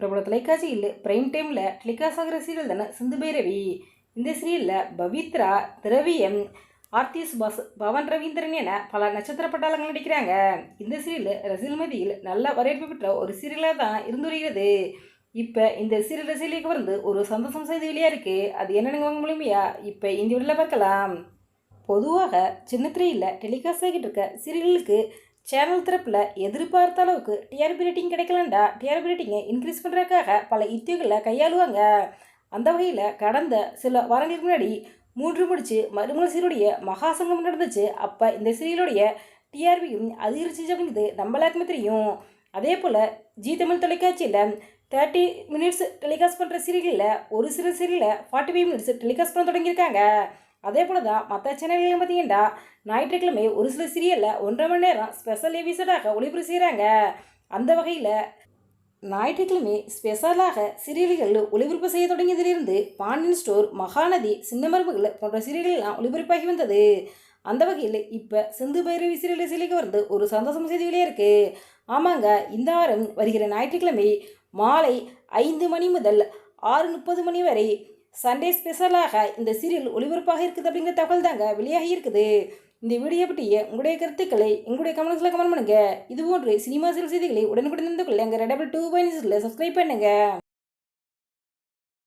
பிரபல தொலைக்காட்சியில் பிரைம் டைமில் டெலிகாஸ்ட் ஆகிற சீரியல் தானே? சிந்து பைரவி. இந்த சீரியலில் பவித்ரா திரவியம் ஆர்த்தி சுபாஷ் பவன் ரவீந்திரன் என பல நட்சத்திர பட்டாளங்கள் நடிக்கிறாங்க. இந்த சீரியல் ரசிகல் மதியில் நல்ல வரவேற்பு பெற்ற ஒரு சீரியலாக தான் இருந்து வருகிறது இப்போ இந்த சீரியல் ரசிகர்களுக்கு வந்து ஒரு சந்தோஷம் செய்தி வெளியாக இருக்குது அது என்னென்னு வாங்க மூலியமையா இப்போ இந்த வீடியோவில் பார்க்கலாம். பொதுவாக சின்ன திரையில் டெலிகாஸ்ட் ஆகிட்டு இருக்க சீரியலுக்கு சேனல் தரப்பில் எதிர்பார்த்த அளவுக்கு டிஆர்பி ரேட்டிங் கிடைக்கலண்டா. டிஆர்பி ரேட்டிங்கை இன்க்ரீஸ் பண்ணுறதுக்காக பல யுத்திகளை கையாளுவாங்க. அந்த வகையில் கடந்த சில வாரங்களுக்கு முன்னாடி மூன்று முடிச்சு மறுமூல சீருடைய மகாசங்கம் நடந்துச்சு. அப்போ இந்த சீரியலுடைய டிஆர்பியும் அதிகரிச்சு அப்படிங்கிறது நம்ம எல்லாருக்குமே தெரியும். அதே போல் ஜி தமிழ் தொலைக்காட்சியில் தேர்ட்டி மினிட்ஸ் டெலிகாஸ்ட் பண்ணுற சீரியலில் ஒரு சில சீரியலில் ஃபார்ட்டி ஃபைவ் மினிட்ஸ் டெலிகாஸ்ட் பண்ண தொடங்கியிருக்காங்க. அதே போல் தான் மற்ற சேனல்கள் பார்த்தீங்கன்னா ஞாயிற்றுக்கிழமை ஒரு சில சீரியலில் ஒன்றரை மணி நேரம் ஸ்பெஷல் எபிசோடாக ஒளிபரப்பு செய்கிறாங்க அந்த வகையில் ஞாயிற்றுக்கிழமை ஸ்பெஷலாக சீரியல்கள் ஒளிபரப்பு செய்ய தொடங்கியதிலிருந்து பாண்டியன் ஸ்டோர் மகாநதி சின்ன போன்ற சீரியல்கள்லாம் ஒளிபரப்பாகி வந்தது. அந்த வகையில் இப்போ சிந்து பைரவி சீரியல் சிலைக்கு வந்து ஒரு சந்தோஷம் செய்தி வெளியே இருக்குது ஆமாங்க இந்த வாரம் வருகிற ஞாயிற்றுக்கிழமை மாலை ஐந்து மணி முதல் ஆறு முப்பது மணி வரை சண்டே ஸ்பெஷலாக இந்த சீரியல் ஒளிபரப்பாக இருக்குது அப்படிங்கிற தகவல் தாங்க வெளியாகி இருக்குது. இந்த வீடியோ பற்றிய உங்களுடைய கருத்துக்களை எங்களுடைய கமெண்ட்ஸில் கமெண்ட் பண்ணுங்கள் இது போன்று சினிமா சில செய்திகளை உடனுக்குடன் இருந்து கொள்ள எங்கள் ரெடபிள் டூ பாயிண்ட்ஸில் சப்ஸ்கிரைப் பண்ணுங்கள்